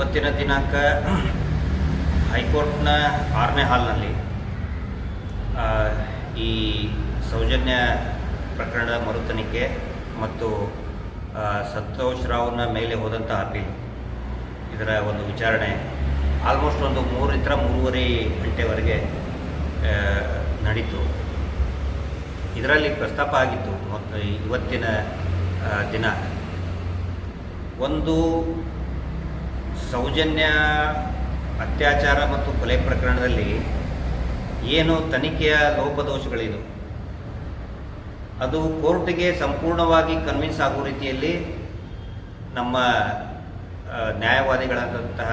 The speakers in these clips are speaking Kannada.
ಇವತ್ತಿನ ದಿನಾಂಕ ಹೈಕೋರ್ಟ್ನ ಆರನೇ ಹಾಲ್ನಲ್ಲಿ. ಈ ಸೌಜನ್ಯ ಪ್ರಕರಣದ ಮರು ತನಿಖೆ ಮತ್ತು ಸಂತೋಷ್ ರಾವ್ನ ಮೇಲೆ ಹೋದಂಥ ಅಪೀಲ್. ಇದರ ಒಂದು ವಿಚಾರಣೆ ಆಲ್ಮೋಸ್ಟ್ ಒಂದು ಮೂರರಿಂದ ಮೂರುವರೆ ಗಂಟೆವರೆಗೆ ನಡೀತು. ಇದರಲ್ಲಿ ಪ್ರಸ್ತಾಪ ಆಗಿತ್ತು ಇವತ್ತಿನ ದಿನ. ಒಂದು ಸೌಜನ್ಯ ಅತ್ಯಾಚಾರ ಮತ್ತು ಕೊಲೆ ಪ್ರಕರಣದಲ್ಲಿ ಏನು ತನಿಖೆಯ ಲೋಪದೋಷಗಳಿದು? ಅದು ಕೋರ್ಟ್ಗೆ ಸಂಪೂರ್ಣವಾಗಿ ಕನ್ವಿನ್ಸ್ ಆಗೋ ರೀತಿಯಲ್ಲಿ ನಮ್ಮ ನ್ಯಾಯವಾದಿಗಳಾದಂತಹ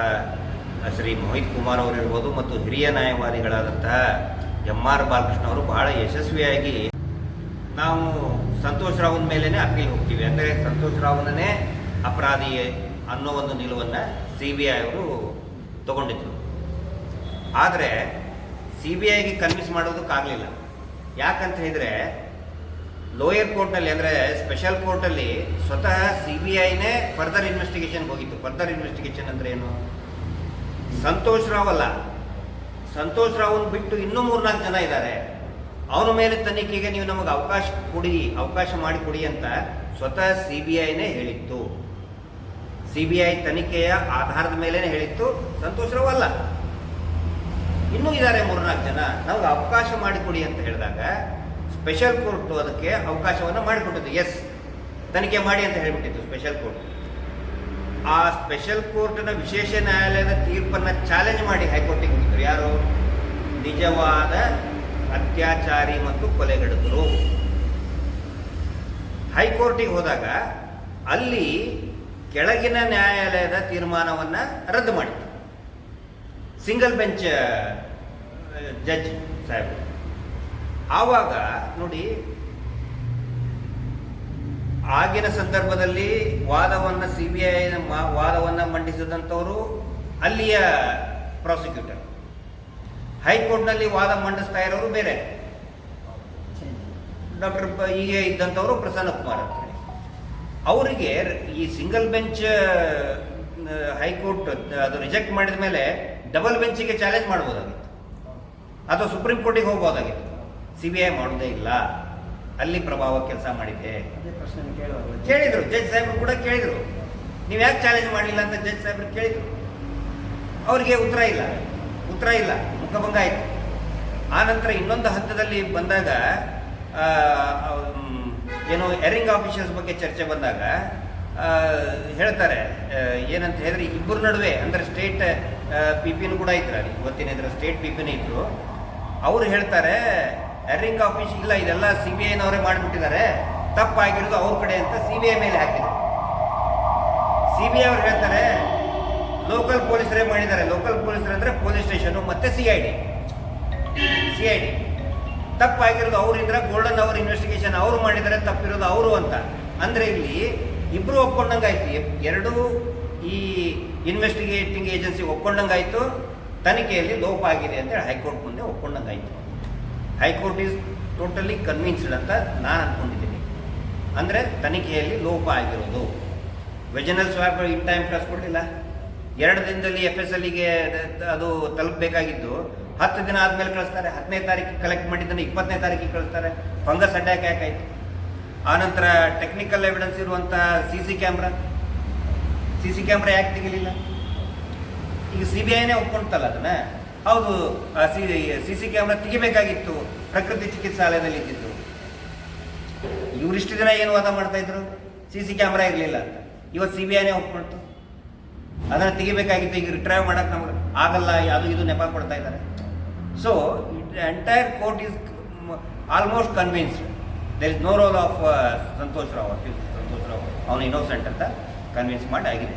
ಶ್ರೀ ಮೋಹಿತ್ ಕುಮಾರ್ ಅವರು ಇರ್ಬೋದು ಮತ್ತು ಹಿರಿಯ ನ್ಯಾಯವಾದಿಗಳಾದಂತಹ ಎಂ ಆರ್ ಬಾಲಕೃಷ್ಣ ಅವರು ಬಹಳ ಯಶಸ್ವಿಯಾಗಿ ನಾವು ಸಂತೋಷ್ ರಾವ್ನ ಮೇಲೇ ಅಪೀಲ್ ಹೋಗ್ತೀವಿ. ಅಂದರೆ ಸಂತೋಷ್ ರಾವ್ನೇ ಅಪರಾಧಿ ಅನ್ನೋ ಒಂದು ನಿಲುವನ್ನು ಸಿ ಬಿ ಐ ಅವರು ತಗೊಂಡಿದ್ರು. ಆದರೆ ಸಿ ಬಿ ಐಗೆ ಕನ್ವಿನ್ಸ್ ಮಾಡೋದಕ್ಕಾಗಲಿಲ್ಲ. ಯಾಕಂತ ಹೇಳಿದರೆ ಲೋಯರ್ ಕೋರ್ಟಲ್ಲಿ ಅಂದರೆ ಸ್ಪೆಷಲ್ ಕೋರ್ಟಲ್ಲಿ ಸ್ವತಃ ಸಿ ಬಿ ಐನೇ ಫರ್ದರ್ ಇನ್ವೆಸ್ಟಿಗೇಷನ್ ಹೋಗಿತ್ತು. ಫರ್ದರ್ ಇನ್ವೆಸ್ಟಿಗೇಷನ್ ಅಂದರೆ ಏನು? ಸಂತೋಷ್ ರಾವ್ ಅಲ್ಲ. ಸಂತೋಷ್ ರಾವ್ನ ಬಿಟ್ಟು ಇನ್ನೂ ಮೂರ್ನಾಲ್ಕು ಜನ ಇದ್ದಾರೆ. ಅವನ ಮೇಲೆ ತನಿಖೆಗೆ ನೀವು ನಮಗೆ ಅವಕಾಶ ಕೊಡಿ, ಅವಕಾಶ ಮಾಡಿ ಕೊಡಿ ಅಂತ ಸ್ವತಃ ಸಿ ಬಿ ಐನೇ ಹೇಳಿತ್ತು. ಸಿ ಬಿ ಐ ತನಿಖೆಯ ಆಧಾರದ ಮೇಲೇ ಹೇಳಿತ್ತು. ಸಂತೋಷರೂ ರಾವ್ ಅಲ್ಲ. ಇನ್ನೂ ಇದ್ದಾರೆ ಮೂರ್ನಾಲ್ಕು ಜನ. ನಮ್ಗೆ ಅವಕಾಶ ಮಾಡಿಕೊಡಿ ಅಂತ ಹೇಳಿದಾಗ ಸ್ಪೆಷಲ್ ಕೋರ್ಟು ಅದಕ್ಕೆ ಅವಕಾಶವನ್ನು ಮಾಡಿಕೊಟ್ಟಿದ್ದು. ಎಸ್ ತನಿಖೆ ಮಾಡಿ ಅಂತ ಹೇಳಿಬಿಟ್ಟಿತ್ತು ಸ್ಪೆಷಲ್ ಕೋರ್ಟ್. ಆ ಸ್ಪೆಷಲ್ ಕೋರ್ಟ್ನ ವಿಶೇಷ ನ್ಯಾಯಾಲಯದ ತೀರ್ಪನ್ನು ಚಾಲೆಂಜ್ ಮಾಡಿ ಹೈಕೋರ್ಟಿಗೆ ಹೋಗಿದ್ರು ಯಾರು? ನಿಜವಾದ ಅತ್ಯಾಚಾರಿ ಮತ್ತು ಕೊಲೆಗಡುಕರು ಹೈಕೋರ್ಟಿಗೆ ಹೋದಾಗ ಅಲ್ಲಿ ಕೆಳಗಿನ ನ್ಯಾಯಾಲಯದ ತೀರ್ಮಾನವನ್ನು ರದ್ದು ಮಾಡಿತು. ಸಿಂಗಲ್ ಬೆಂಚ್ ಜಡ್ಜ್ ಸಾಹೇಬ್ ಆವಾಗ ನೋಡಿ ಆಗಿನ ಸಂದರ್ಭದಲ್ಲಿ ವಾದವನ್ನು ಸಿ ಬಿ ಐ ವಾದವನ್ನು ಮಂಡಿಸಿದಂಥವರು ಅಲ್ಲಿಯ ಪ್ರಾಸಿಕ್ಯೂಟರ್ ಹೈಕೋರ್ಟ್ನಲ್ಲಿ ವಾದ ಮಂಡಿಸ್ತಾ ಇರೋರು ಬೇರೆ. ಡಾಕ್ಟರ್ ಈಗ ಇದ್ದಂಥವರು ಪ್ರಸನ್ನ ಕುಮಾರ್ ಅಂತ ಅವರಿಗೆ ಈ ಸಿಂಗಲ್ ಬೆಂಚ್ ಹೈಕೋರ್ಟ್ ಅದು ರಿಜೆಕ್ಟ್ ಮಾಡಿದ ಮೇಲೆ ಡಬಲ್ ಬೆಂಚಿಗೆ ಚಾಲೆಂಜ್ ಮಾಡ್ಬೋದಾಗಿತ್ತು. ಅಥವಾ ಸುಪ್ರೀಂ ಕೋರ್ಟಿಗೆ ಹೋಗ್ಬೋದಾಗಿತ್ತು. ಸಿ ಬಿ ಐ ಮಾಡೋದೇ ಇಲ್ಲ. ಅಲ್ಲಿ ಪ್ರಭಾವ ಕೆಲಸ ಮಾಡಿದೆ. ಕೇಳಿದ್ರು ಜಡ್ಜ್ ಸಾಹೇಬ್ರು ಕೂಡ ಕೇಳಿದ್ರು. ನೀವು ಯಾಕೆ ಚಾಲೆಂಜ್ ಮಾಡಲಿಲ್ಲ ಅಂತ ಜಡ್ಜ್ ಸಾಹೇಬ್ರು ಕೇಳಿದ್ರು. ಅವರಿಗೆ ಉತ್ತರ ಇಲ್ಲ. ಉತ್ತರ ಇಲ್ಲ. ಮುಖಭಂಗ ಆಯಿತು. ಆ ನಂತರ ಇನ್ನೊಂದು ಹಂತದಲ್ಲಿ ಬಂದಾಗ ಏನು ಎರಿಂಗ್ ಆಫೀಸರ್ಸ್ ಬಗ್ಗೆ ಚರ್ಚೆ ಬಂದಾಗ ಹೇಳ್ತಾರೆ ಏನಂತ ಹೇಳಿದ್ರೆ ಇಬ್ಬರ ನಡುವೆ, ಅಂದರೆ ಸ್ಟೇಟ್ ಪಿ ಪಿನೂ ಕೂಡ ಇದ್ರು, ಅಲ್ಲಿ ಇವತ್ತಿನ ಇದ್ರ ಸ್ಟೇಟ್ ಪಿ ಪಿನೇ ಇದ್ರು. ಅವ್ರು ಹೇಳ್ತಾರೆ ಎರಿಂಗ್ ಆಫೀಸ್ ಇಲ್ಲ, ಇದೆಲ್ಲ ಸಿ ಬಿ ಐನವರೇ ಮಾಡಿಬಿಟ್ಟಿದ್ದಾರೆ, ತಪ್ಪಾಗಿರೋದು ಅವ್ರ ಕಡೆ ಅಂತ ಸಿ ಬಿ ಐ ಮೇಲೆ ಹಾಕಿದ್ರು. ಸಿ ಬಿ ಐ ಅವ್ರು ಹೇಳ್ತಾರೆ ಲೋಕಲ್ ಪೊಲೀಸರೇ ಮಾಡಿದ್ದಾರೆ. ಲೋಕಲ್ ಪೊಲೀಸರು ಅಂದರೆ ಪೊಲೀಸ್ ಸ್ಟೇಷನು ಮತ್ತು C I D C I D ತಪ್ಪಾಗಿರೋದು ಅವರಿದ್ರೆ ಗೋಲ್ಡನ್ ಅವರ್ ಇನ್ವೆಸ್ಟಿಗೇಷನ್ ಅವರು ಮಾಡಿದರೆ ತಪ್ಪಿರೋದು ಅವರು ಅಂತ. ಅಂದರೆ ಇಲ್ಲಿ ಇಬ್ಬರು ಒಪ್ಕೊಂಡಂಗಾಯ್ತು. ಎರಡೂ ಈ ಇನ್ವೆಸ್ಟಿಗೇಟಿಂಗ್ ಏಜೆನ್ಸಿ ಒಪ್ಕೊಂಡಂಗಾಯ್ತು. ತನಿಖೆಯಲ್ಲಿ ಲೋಪ ಆಗಿದೆ ಅಂತೇಳಿ ಹೈಕೋರ್ಟ್ ಮುಂದೆ ಒಪ್ಕೊಂಡಂಗಾಯ್ತು. High court is totally convinced ಅಂತ ನಾನು ಅಂದ್ಕೊಂಡಿದ್ದೀನಿ ಅಂದರೆ ತನಿಖೆಯಲ್ಲಿ ಲೋಪ ಆಗಿರೋದು. ವೆಜನಲ್ ಸ್ವಾಬ್ ಇನ್ ಟೈಮ್ ಕಳಿಸ್ಕೊಡ್ಲಿಲ್ಲ ಎರಡು ದಿನದಲ್ಲಿ ಎಫ್ ಎಸ್ ಎಲ್ಲಿಗೆ ಅದು ತಲುಪಬೇಕಾಗಿದ್ದು. ಹತ್ತು ದಿನ ಆದಮೇಲೆ ಕಳಿಸ್ತಾರೆ, ಹತ್ತನೇ ತಾರೀಕಿಗೆ ಕಲೆಕ್ಟ್ ಮಾಡಿದ್ದನ್ನು ಇಪ್ಪತ್ತನೇ ತಾರೀಕಿಗೆ ಕಳಿಸ್ತಾರೆ ಫಂಗಸ್ ಅಟ್ಯಾಕ್ ಯಾಕಾಯ್ತು ಆನಂತರ ಟೆಕ್ನಿಕಲ್ ಎವಿಡೆನ್ಸ್ ಇರುವಂಥ C C camera C C camera ಯಾಕೆ ತೆಗಿಲಿಲ್ಲ? ಈಗ ಸಿ ಬಿ ಐನೇ ಒಪ್ಕೊಳ್ತಲ್ಲ ಅದನ್ನ? ಹೌದು ಸಿ ಸಿ ಸಿ ಕ್ಯಾಮ್ರಾ ತೆಗಿಬೇಕಾಗಿತ್ತು, ಪ್ರಕೃತಿ ಚಿಕಿತ್ಸಾಲಯದಲ್ಲಿ ಇದ್ದಿದ್ದು. ಇವರಿಷ್ಟು ದಿನ ಏನು ವಾದ ಮಾಡ್ತಾ ಇದ್ರು? ಸಿ ಸಿ ಕ್ಯಾಮ್ರಾ ಇರಲಿಲ್ಲ ಅಂತ. ಇವತ್ತು ಸಿ ಬಿ ಐನೇ ಒಪ್ಕೊಳ್ತು ಅದನ್ನು ತೆಗಿಬೇಕಾಗಿತ್ತು, ಈಗ ರಿಟ್ರೈವ್ ಮಾಡೋಕೆ ನಮ್ಗೆ ಆಗಲ್ಲ, ಅದು ಇದು ನೆಪ ಕೊಡ್ತಾ ಇದ್ದಾರೆ. So entire court is almost convinced there is no role of Santosh Rao Santosh Rao ಅವನು ಇನ್ನೋಸೆಂಟ್ ಅಂತ ಕನ್ವಿನ್ಸ್ ಮಾಡಿ ಆಗಿದೆ.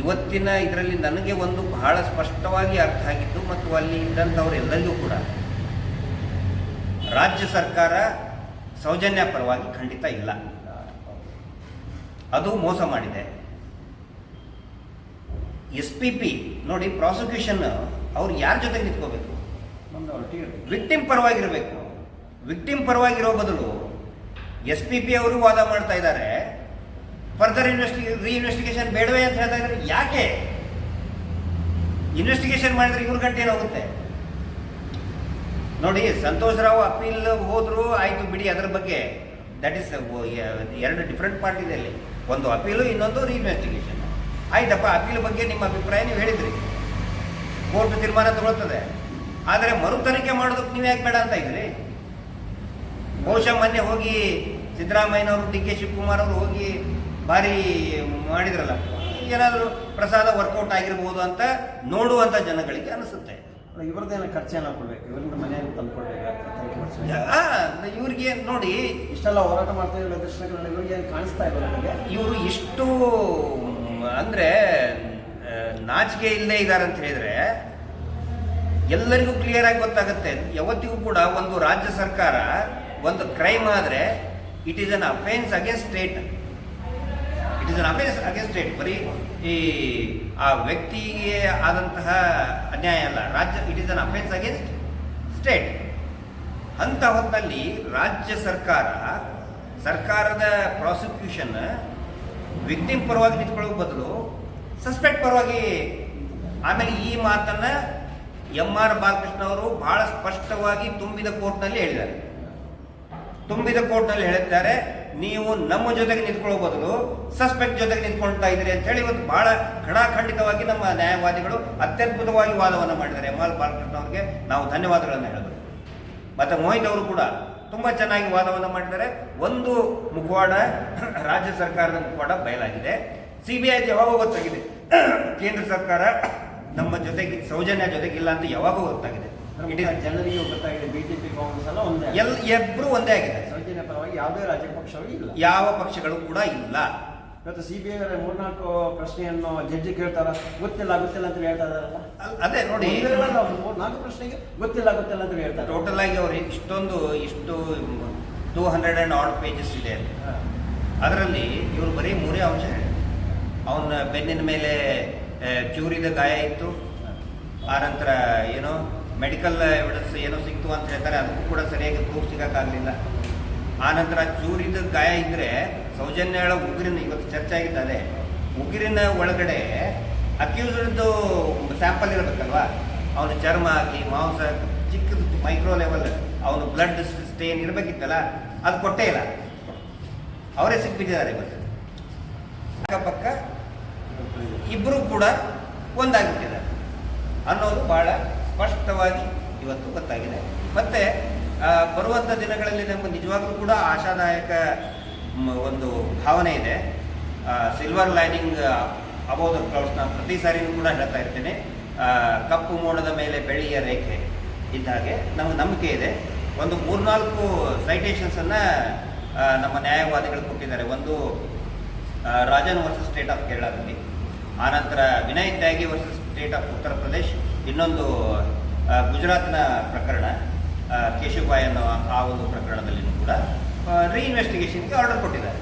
ಇವತ್ತಿನ ಇದರಲ್ಲಿ ನನಗೆ ಒಂದು ಬಹಳ ಸ್ಪಷ್ಟವಾಗಿ ಅರ್ಥ ಆಗಿದ್ದು ಮತ್ತು ಅಲ್ಲಿ ಇದ್ದಂಥವರೆಲ್ಲರಿಗೂ ಕೂಡ ರಾಜ್ಯ ಸರ್ಕಾರ ಸೌಜನ್ಯ ಪರವಾಗಿ ಖಂಡಿತ ಇಲ್ಲ. ಅದು ಮೋಸ ಮಾಡಿದೆ. ಎಸ್ ಪಿ ಪಿ ನೋಡಿ ಪ್ರಾಸಿಕ್ಯೂಷನ್ ಅವ್ರು ಯಾರ ಜೊತೆಗೆ ನಿಂತ್ಕೋಬೇಕು. ವಿಕ್ಟಿಮ್ ಪರವಾಗಿರಬೇಕು. ವಿಕ್ಟಿಮ್ ಪರವಾಗಿರೋ ಬದಲು ಎಸ್ ಪಿ ಪಿ ಅವರು ವಾದ ಮಾಡ್ತಾ ಇದ್ದಾರೆ ಫರ್ದರ್ ಇನ್ವೆಸ್ಟಿ ರೀಇನ್ವೆಸ್ಟಿಗೇಷನ್ ಬೇಡವೇ ಅಂತ ಹೇಳ್ತಾ ಇದ್ದಾರೆ ಯಾಕೆ? ಇನ್ವೆಸ್ಟಿಗೇಷನ್ ಮಾಡಿದ್ರೆ ಇವ್ರ ಗಂಟೆ ಏನಾಗುತ್ತೆ? ನೋಡಿ ಸಂತೋಷ್ ರಾವ್ ಅಪೀಲ್ ಹೋದ್ರು ಆಯ್ತು ಬಿಡಿ ಅದರ ಬಗ್ಗೆ. ದಟ್ ಇಸ್ ಎರಡು ಡಿಫ್ರೆಂಟ್ ಪಾರ್ಟ್ ಇದೆ ಅಲ್ಲಿ. ಒಂದು ಅಪೀಲು ಇನ್ನೊಂದು ರೀಇನ್ವೆಸ್ಟಿಗೇಷನ್ ಆಯ್ತಪ್ಪ ಅಪೀಲ್ ಬಗ್ಗೆ ನಿಮ್ಮ ಅಭಿಪ್ರಾಯ ನೀವು ಹೇಳಿದ್ರಿ. ಕೋರ್ಟ್ ತೀರ್ಮಾನ ತಗೊಳ್ತದೆ. ಆದರೆ ಮರು ತನಿಖೆ ಮಾಡೋದಕ್ಕೆ ನೀವು ಯಾಕೆ ಬೇಡ ಅಂತ ಇದ್ರಿ ಬಹುಶಃ ಮೊನ್ನೆ ಹೋಗಿ ಸಿದ್ದರಾಮಯ್ಯನವರು ಡಿ ಕೆ ಶಿವಕುಮಾರ್ ಅವರು ಹೋಗಿ ಭಾರಿ ಮಾಡಿದ್ರಲ್ಲ. ಏನಾದರೂ ಪ್ರಸಾದ ವರ್ಕೌಟ್ ಆಗಿರ್ಬೋದು ಅಂತ ನೋಡುವಂಥ ಜನಗಳಿಗೆ ಅನಿಸುತ್ತೆ. ಇವ್ರದ್ದೇನು ಖರ್ಚೇನ ಕೊಡ್ಬೇಕು? ಇವರಿಂದ ಮನೆಯನ್ನು ತಂದುಕೊಡ್ಬೇಕು? ಇವ್ರಿಗೆ ನೋಡಿ. ಇಷ್ಟೆಲ್ಲ ಹೋರಾಟ ಮಾಡ್ತಾ ಇರೋ ಇವರಿಗೆ ಕಾಣಿಸ್ತಾ ಇಲ್ಲ ನನಗೆ ಇವರು ಇಷ್ಟು ಅಂದರೆ ನಾಚಿಕೆ ಇಲ್ಲದೆ ಇದ್ದಾರೆ ಅಂತ ಹೇಳಿದ್ರೆ ಎಲ್ಲರಿಗೂ ಕ್ಲಿಯರ್ ಆಗಿ ಗೊತ್ತಾಗುತ್ತೆ. ಯಾವತ್ತಿಗೂ ಕೂಡ ಒಂದು ರಾಜ್ಯ ಸರ್ಕಾರ ಒಂದು ಕ್ರೈಮ್ ಆದರೆ it is an offence against state it is an offence against state ಬರೀ ಈ, ಆ ವ್ಯಕ್ತಿಗೆ ಆದಂತಹ ಅನ್ಯಾಯ ಅಲ್ಲ. ರಾಜ್ಯ it is an offence against state ಅಂತ ಹೊತ್ತಲ್ಲಿ ರಾಜ್ಯ ಸರ್ಕಾರ, ಸರ್ಕಾರದ ಪ್ರಾಸಿಕ್ಯೂಷನ್ ವಿಕ್ಟಿಮ್ ಪರವಾಗಿ ನಿಂತ್ಕೊಳ್ಳೋ ಬದಲು ಸಸ್ಪೆಕ್ಟ್ ಪರವಾಗಿ ಆಮೇಲೆ ಈ ಮಾತನ್ನ ಎಂ ಆರ್ ಬಾಲಕೃಷ್ಣ ಅವರು ಬಹಳ ಸ್ಪಷ್ಟವಾಗಿ ತುಂಬಿದ ಕೋರ್ಟ್ನಲ್ಲಿ ಹೇಳಿದ್ದಾರೆ. ತುಂಬಿದ ಕೋರ್ಟ್ನಲ್ಲಿ ಹೇಳಿದ್ದಾರೆ ನೀವು ನಮ್ಮ ಜೊತೆಗೆ ನಿಂತ್ಕೊಳ್ಳೋ ಬದಲು ಸಸ್ಪೆಕ್ಟ್ ಜೊತೆಗೆ ನಿಂತ್ಕೊಳ್ತಾ ಇದ್ದೀರಿ ಅಂತ ಹೇಳಿ ಇವತ್ತು ಬಹಳ ಖಡಾಖಂಡಿತವಾಗಿ ನಮ್ಮ ನ್ಯಾಯವಾದಿಗಳು ಅತ್ಯದ್ಭುತವಾಗಿ ವಾದವನ್ನು ಮಾಡಿದ್ದಾರೆ. ಎಂ ಆರ್ ಬಾಲಕೃಷ್ಣ ಅವರಿಗೆ ನಾವು ಧನ್ಯವಾದಗಳನ್ನು ಹೇಳೋದು. ಮತ್ತೆ ಮೋಹಿತ್ ಅವರು ಕೂಡ ತುಂಬಾ ಚೆನ್ನಾಗಿ ವಾದವನ್ನು ಮಾಡಿದ್ದಾರೆ. ಒಂದು ಮುಖವಾಡ ರಾಜ್ಯ ಸರ್ಕಾರದ ಮುಖವಾಡ ಬಯಲಾಗಿದೆ. ಸಿ ಬಿ ಐ ಯಾವಾಗ ಗೊತ್ತಾಗಿದೆ? ಕೇಂದ್ರ ಸರ್ಕಾರ ನಮ್ಮ ಜೊತೆಗೆ ಸೌಜನ್ಯ ಜೊತೆಗಿಲ್ಲ ಅಂತ ಯಾವಾಗ ಗೊತ್ತಾಗಿದೆ. ಜನರಿಗೆ ಗೊತ್ತಾಗಿದೆ. ಬಿಜೆಪಿ ಕಾಂಗ್ರೆಸ್ ಎಲ್ಲ ಒಂದೇ ಎಲ್ ಇಬ್ರು ಒಂದೇ ಆಗಿದೆ. ಸೌಜನ್ಯ ಪರವಾಗಿ ಯಾವುದೇ ರಾಜ್ಯ ಪಕ್ಷಗಳು ಇಲ್ಲ. ಯಾವ ಪಕ್ಷಗಳು ಕೂಡ ಇಲ್ಲ. ಇವತ್ತು ಸಿ ಬಿ ಐ ಮೂರ್ನಾಲ್ಕು ಪ್ರಶ್ನೆಯನ್ನು ಜಡ್ಜಿ ಕೇಳ್ತಾರ? ಗೊತ್ತಿಲ್ಲ ಗೊತ್ತಿಲ್ಲ ಅಂತ ಹೇಳ್ತಾ ಇದಾರಲ್ಲ ಅದೇ ನೋಡಿ. ಮೂರ್ನಾಲ್ಕು ಪ್ರಶ್ನೆಗೆ ಗೊತ್ತಿಲ್ಲ ಗೊತ್ತಿಲ್ಲ ಅಂತ ಹೇಳ್ತಾರೆ ಟೋಟಲ್ ಆಗಿ ಅವ್ರು ಇಷ್ಟೊಂದು ಇಷ್ಟು two hundred and odd pages ಇದೆ ಅದರಲ್ಲಿ ಇವರು ಬರೀ ಮೂರೇ ಅಂಶ ಅವನ ಬೆನ್ನಿನ ಮೇಲೆ ಚೂರಿದ ಗಾಯ ಇತ್ತು. ಆ ನಂತರ ಏನೋ ಮೆಡಿಕಲ್ ಎವಿಡೆನ್ಸ್ ಏನೋ ಸಿಕ್ತು ಅಂತ ಹೇಳ್ತಾರೆ. ಅದಕ್ಕೂ ಕೂಡ ಸರಿಯಾಗಿ ಪ್ರೂಫ್ ಸಿಗೋಕ್ಕಾಗಲಿಲ್ಲ. ಆ ನಂತರ ಚೂರಿದ ಗಾಯ ಇದ್ದರೆ ಸೌಜನ್ಯಳ ಉಗುರಿನ ಇವತ್ತು ಚರ್ಚೆ ಆಗಿದ್ದಾರೆ ಉಗುರಿನ ಒಳಗಡೆ ಅಕ್ಯೂಸ್ಡ್ದು ಸ್ಯಾಂಪಲ್ ಇರಬೇಕಲ್ವಾ? ಅವನ ಚರ್ಮ ಆಗಿ ಮಾಂಸ, ಚಿಕ್ಕದು ಮೈಕ್ರೋ ಲೆವೆಲ್ ಅವನು ಬ್ಲಡ್ ಸ್ಟೇನ್ ಇರಬೇಕಿತ್ತಲ್ಲ, ಅದು ಕೊಟ್ಟೇ ಇಲ್ಲ. ಅವರೇ ಸಿಕ್ಬಿಟ್ಟಿದ್ದಾರೆ ಇವತ್ತು. ಅಕ್ಕಪಕ್ಕ ಇಬ್ಬರು ಕೂಡ ಒಂದಾಗಿಬಿಟ್ಟಿದ್ದಾರೆ. ಅನ್ನೋದು ಬಹಳ ಸ್ಪಷ್ಟವಾಗಿ ಇವತ್ತು ಗೊತ್ತಾಗಿದೆ. ಮತ್ತೆ ಬರುವಂಥ ದಿನಗಳಲ್ಲಿ ನಮಗೆ ನಿಜವಾಗ್ಲೂ ಕೂಡ ಆಶಾದಾಯಕ ಒಂದು ಭಾವನೆ ಇದೆ. Silver lining above the clouds ನಾನು ಪ್ರತಿ ಸಾರಿನೂ ಕೂಡ ಹೇಳ್ತಾ ಇರ್ತೇನೆ. ಕಪ್ಪು ಮೋಡದ ಮೇಲೆ ಬೆಳ್ಳಿಯ ರೇಖೆ ಇದ್ದಾಗೆ ನಮಗೆ ನಂಬಿಕೆ ಇದೆ. ಒಂದು ಮೂರ್ನಾಲ್ಕು ಸೈಟೇಷನ್ಸನ್ನು ನಮ್ಮ ನ್ಯಾಯವಾದಿಗಳು ಕೊಟ್ಟಿದ್ದಾರೆ. ಒಂದು ರಾಜನ್ ವರ್ಸಸ್ ಸ್ಟೇಟ್ ಆಫ್ ಕೇರಳದಲ್ಲಿ ಆನಂತರ Vinay Tyagi versus state of Uttar Pradesh ಇನ್ನೊಂದು ಗುಜರಾತ್ನ ಪ್ರಕರಣ ಕೇಶುಭಾಯ್ ಅನ್ನೋ ಆ ಒಂದು ಪ್ರಕರಣದಲ್ಲಿಯೂ ಕೂಡ ರೀಇನ್ವೆಸ್ಟಿಗೇಷನ್ಗೆ ಆರ್ಡರ್ ಕೊಟ್ಟಿದ್ದಾರೆ.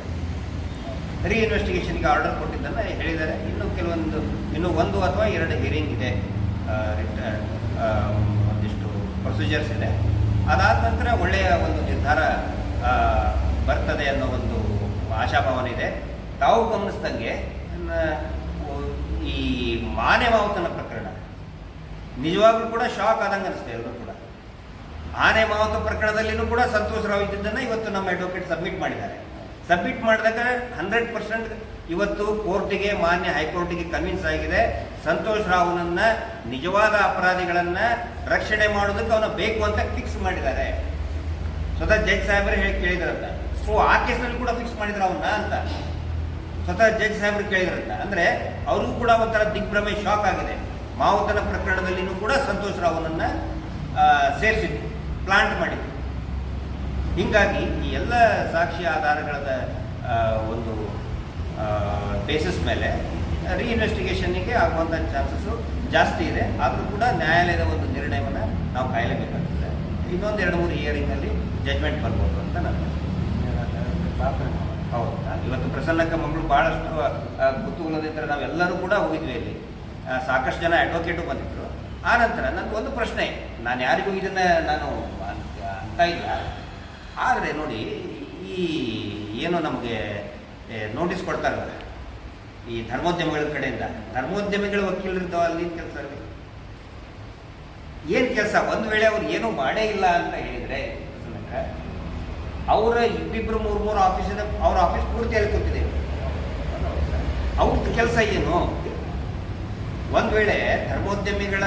ರೀಇನ್ವೆಸ್ಟಿಗೇಷನ್ಗೆ ಆರ್ಡರ್ ಕೊಟ್ಟಿದ್ದನ್ನು ಹೇಳಿದ್ದಾರೆ. ಇನ್ನು ಕೆಲವೊಂದು, ಇನ್ನು ಒಂದು ಅಥವಾ ಎರಡು ಹಿಯರಿಂಗ್ ಇದೆ. ಒಂದಿಷ್ಟು ಪ್ರೊಸೀಜರ್ಸ್ ಇದೆ. ಅದಾದ ನಂತರ ಒಳ್ಳೆಯ ಒಂದು ನಿರ್ಧಾರ ಬರ್ತದೆ ಅನ್ನೋ ಒಂದು ಆಶಾಭಾವನೆ ಇದೆ. ತಾವು ಗಮನಿಸ್ದಂಗೆ ಮಾನೆ ಮಾವುತನ ಪ್ರಕರಣ. ನಿಜವಾಗ್ಲೂ ಕೂಡ ಶಾಕ್ ಆದಂಗೆ ಅನಿಸ್ತೆ ಎಲ್ಲರೂ ಕೂಡ. ಆನೆ ಮಾವತ ಪ್ರಕರಣದಲ್ಲಿನೂ ಕೂಡ ಸಂತೋಷ್ ರಾವ್ ಇದ್ದಿದ್ದನ್ನು ಇವತ್ತು ನಮ್ಮ ಅಡ್ವೊಕೇಟ್ ಸಬ್ಮಿಟ್ ಮಾಡಿದ್ದಾರೆ. ಸಬ್ಮಿಟ್ ಮಾಡಿದಾಗ ಹಂಡ್ರೆಡ್ ಪರ್ಸೆಂಟ್ ಇವತ್ತು ಕೋರ್ಟಿಗೆ, ಮಾನ್ಯ ಹೈಕೋರ್ಟಿಗೆ ಕನ್ವಿನ್ಸ್ ಆಗಿದೆ, ಸಂತೋಷ್ ರಾವ್ನನ್ನ, ನಿಜವಾದ ಅಪರಾಧಿಗಳನ್ನ ರಕ್ಷಣೆ ಮಾಡೋದಕ್ಕೆ ಅವನ ಬೇಕು ಅಂತ ಫಿಕ್ಸ್ ಮಾಡಿದ್ದಾರೆ. ಸ್ವತಃ ಜಡ್ಜ್ ಸಾಹೇಬರು ಹೇಳಿ ಕೇಳಿದ್ರಂತ. ಸೊ ಆ ಕೇಸ್ನಲ್ಲಿ ಕೂಡ ಫಿಕ್ಸ್ ಮಾಡಿದ್ರು ಅವನ್ನ ಅಂತ. ಸ್ವತಃ ಜಡ್ಜ್ ಸಾಹೇಬರು ಕೇಳಿದ್ರಂತ. ಅಂದ್ರೆ ಅವ್ರಿಗೂ ಕೂಡ ಒಂಥರ ದಿಗ್ಭ್ರಮೆ ಶಾಕ್ ಆಗಿದೆ. ಮಾವುತನ ಪ್ರಕರಣದಲ್ಲಿನೂ ಕೂಡ ಸಂತೋಷ್ ರಾವನನ್ನು ಸೇರಿಸಿದ್ರು ಪ್ಲಾಂಟ್ ಮಾಡಿದ್ರು. ಹೀಗಾಗಿ ಈ ಎಲ್ಲ ಸಾಕ್ಷಿ ಆಧಾರಗಳ ಒಂದು ಬೇಸಿಸ್ ಮೇಲೆ ರೀಇನ್ವೆಸ್ಟಿಗೇಷನ್ನಿಗೆ ಆಗುವಂಥ ಚಾನ್ಸಸ್ಸು ಜಾಸ್ತಿ ಇದೆ. ಆದರೂ ಕೂಡ ನ್ಯಾಯಾಲಯದ ಒಂದು ನಿರ್ಣಯವನ್ನು ನಾವು ಕಾಯಲೇಬೇಕಾಗ್ತದೆ. ಇನ್ನೊಂದು ಎರಡು, ಮೂರು ಇಯರಿಂಗಲ್ಲಿ ಜಜ್ಮೆಂಟ್ ಬರ್ಬೋದು ಅಂತ ನಾನು. ಹೌದು. ಇವತ್ತು ಪ್ರಸನ್ನಕ್ಕ ಮಗಳು ಬಹಳಷ್ಟು ಆ, ಕುತೂಹಲದಿಂದ ನಾವೆಲ್ಲರೂ ಕೂಡ ಹೋಗಿದ್ವಿ ಅಲ್ಲಿ. ಸಾಕಷ್ಟು ಜನ ಅಡ್ವೊಕೇಟು ಬಂದಿದ್ರು. ಆ ನಂತರ ನನಗೆ ಒಂದು ಪ್ರಶ್ನೆ ನಾನು ಯಾರಿಗೂ ಇದನ್ನ ನಾನು ಅಂತ ಅಂತ ಇಲ್ಲ. ಆದರೆ ನೋಡಿ ಈ ಏನು ನಮಗೆ ನೋಟಿಸ್ ಕೊಡ್ತಾರಲ್ಲ ಈ ಧರ್ಮೋದ್ಯಮಗಳ ಕಡೆಯಿಂದ. ಧರ್ಮೋದ್ಯಮಿಗಳ ವಕೀಲರಿದ್ದಾವ ಅಲ್ಲಿ ಕೆಲಸ ಏನು ಕೆಲಸ? ಒಂದು ವೇಳೆ ಅವ್ರು ಏನೂ ಮಾಡೇ ಇಲ್ಲ ಅಂತ ಹೇಳಿದರೆ ಅವರ ಇಬ್ಬಿಬ್ರು ಮೂರು ಮೂರು ಆಫೀಸಿನ ಅವ್ರ ಆಫೀಸ್ ಪೂರ್ತಿಯಲ್ಲಿ ಕೂತಿದೆ. ಅವ್ರದ್ದು ಕೆಲಸ ಏನು? ಒಂದು ವೇಳೆ ಧರ್ಮೋದ್ಯಮಿಗಳ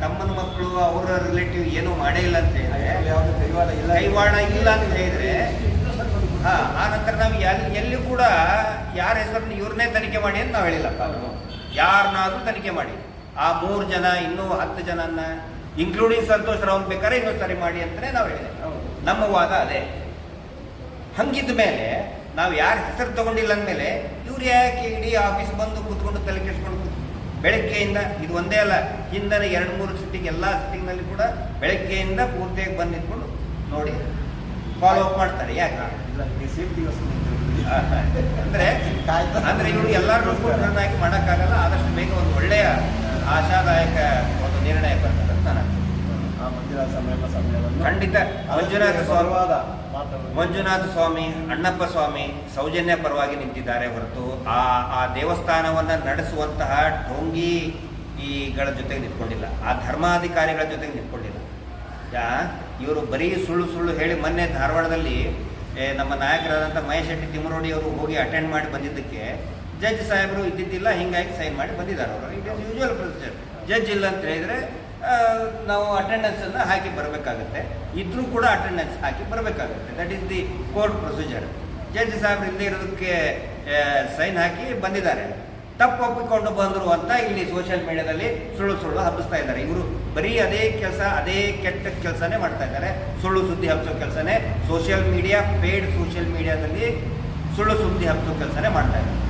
ತಮ್ಮನ ಮಕ್ಕಳು ಅವರ ರಿಲೇಟಿವ್ ಏನೂ ಮಾಡೇ ಇಲ್ಲ ಅಂತ ಹೇಳಿದ್ರೆ ಕೈವಾಡ ಇಲ್ಲ ಕೈವಾಡ ಇಲ್ಲ ಅಂತ ಹೇಳಿದ್ರೆ ಹಾ ಆ ನಂತರ ನಾವು ಎಲ್ಲಿ ಎಲ್ಲಿ ಕೂಡ ಯಾರ ಹೆಸರನ್ನು ಇವ್ರನ್ನೇ ತನಿಖೆ ಮಾಡಿ ಅಂತ ನಾವು ಹೇಳಿಲ್ಲಪ್ಪ. ಯಾರನ್ನಾದ್ರೂ ತನಿಖೆ ಮಾಡಿ. ಆ ಮೂರು ಜನ ಇನ್ನೂ ಹತ್ತು ಜನನ್ನ ಇನ್ಕ್ಲೂಡಿಂಗ್ ಸಂತೋಷ್ ರಾವ್ ಬೇಕಾದ್ರೆ ಇನ್ನೊಂದು ಸರಿ ಮಾಡಿ ಅಂತಲೇ ನಾವು ಹೇಳಿದೆ. ನಮ್ಮ ವಾದ ಅದೇ. ಹಂಗಿದ್ದ ಮೇಲೆ ನಾವು ಯಾರು ಹೆಸರು ತಗೊಂಡಿಲ್ಲ ಅಂದಮೇಲೆ ಇವ್ರು ಯಾಕೆ ಇಡೀ ಆಫೀಸ್ ಬಂದು ಕೂತ್ಕೊಂಡು ತಲೆ ಕೆಡಿಸ್ಕೊಂಡು ಬೆಳಗ್ಗೆಯಿಂದ ಇದು ಒಂದೇ ಅಲ್ಲ ಹಿಂದಿನ ಎರಡು ಮೂರು ಸಿಟ್ಟಿಂಗ್ ಎಲ್ಲ ಸಿಟ್ಟಿಂಗ್ನಲ್ಲಿ ಕೂಡ ಬೆಳಗ್ಗೆಯಿಂದ ಪೂರ್ತಿಯಾಗಿ ಬಂದು ನಿಂತ್ಕೊಂಡು ನೋಡಿ ಫಾಲೋ ಅಪ್ ಮಾಡ್ತಾರೆ ಯಾಕೆ? ಅಂದರೆ ಅಂದರೆ ಇವರು ಎಲ್ಲರೂ ಕೂಡನಾಗಿ ಮಾಡೋಕ್ಕಾಗಲ್ಲ ಆದಷ್ಟು ಬೇಗ ಒಂದು ಒಳ್ಳೆಯ ಆಶಾದಾಯಕ ಒಂದು ನಿರ್ಣಯ ಬರ್ತದೆ ಅಂತ ನಾನು ಆ ಮಂದಿರ ಸಮಯ ಸಮಯವನ್ನು ಖಂಡಿತ. ಮಂಜುನಾಥ ಸ್ವಾಮಿ. ಮಂಜುನಾಥ ಸ್ವಾಮಿ, ಅಣ್ಣಪ್ಪ ಸ್ವಾಮಿ ಸೌಜನ್ಯ ಪರವಾಗಿ ನಿಂತಿದ್ದಾರೆ ಹೊರತು ಆ ಆ ದೇವಸ್ಥಾನವನ್ನು ನಡೆಸುವಂತಹ ಈಗಳ ಜೊತೆಗೆ ನಿಂತ್ಕೊಂಡಿಲ್ಲ. ಆ ಧರ್ಮಾಧಿಕಾರಿಗಳ ಜೊತೆಗೆ ನಿಂತ್ಕೊಂಡಿಲ್ಲ. ಯಾ, ಇವರು ಬರೀ ಸುಳ್ಳು ಸುಳ್ಳು ಹೇಳಿ ಮೊನ್ನೆ ಧಾರವಾಡದಲ್ಲಿ ನಮ್ಮ ನಾಯಕರಾದಂಥ ಮಹೇಶ್ ಶೆಟ್ಟಿ ತಿಮ್ಮರೋಡಿ ಅವರು ಹೋಗಿ ಅಟೆಂಡ್ ಮಾಡಿ ಬಂದಿದ್ದಕ್ಕೆ ಜಡ್ಜ್ ಸಾಹೇಬರು ಇದ್ದಿದ್ದಿಲ್ಲ, ಹಿಂಗಾಗಿ ಸೈನ್ ಮಾಡಿ ಬಂದಿದ್ದಾರೆ ಅವರು. It is usual procedure judge ಇಲ್ಲ ಅಂತ ಹೇಳಿದರೆ ನಾವು ಅಟೆಂಡೆನ್ಸನ್ನು ಹಾಕಿ ಬರಬೇಕಾಗುತ್ತೆ. ಇದ್ರೂ ಕೂಡ ಅಟೆಂಡೆನ್ಸ್ ಹಾಕಿ ಬರಬೇಕಾಗುತ್ತೆ. That is the court procedure judge ಸಾಹೇಬ್ರು ಇಲ್ಲದೆ ಇರೋದಕ್ಕೆ ಸೈನ್ ಹಾಕಿ ಬಂದಿದ್ದಾರೆ. ತಪ್ಪು ಒಪ್ಪಿಕೊಂಡು ಬಂದರು ಅಂತ ಇಲ್ಲಿ ಸೋಷಿಯಲ್ ಮೀಡಿಯಾದಲ್ಲಿ ಸುಳ್ಳು ಸುಳ್ಳು ಹಬ್ಬಿಸ್ತಾ ಇದ್ದಾರೆ. ಇವರು ಬರೀ ಅದೇ ಕೆಲಸ, ಅದೇ ಕೆಟ್ಟ ಕೆಲಸನೇ ಮಾಡ್ತಾ ಇದ್ದಾರೆ. ಸುಳ್ಳು ಸುದ್ದಿ ಹಬ್ಬಿಸೋ ಕೆಲಸನೇ ಸೋಷಿಯಲ್ ಮೀಡಿಯಾ ಪೇಯ್ಡ್ ಸೋಷಿಯಲ್ ಮೀಡಿಯಾದಲ್ಲಿ ಸುಳ್ಳು ಸುದ್ದಿ ಹಬ್ಬಿಸೋ ಕೆಲಸನೇ ಮಾಡ್ತಾ ಇದ್ದಾರೆ.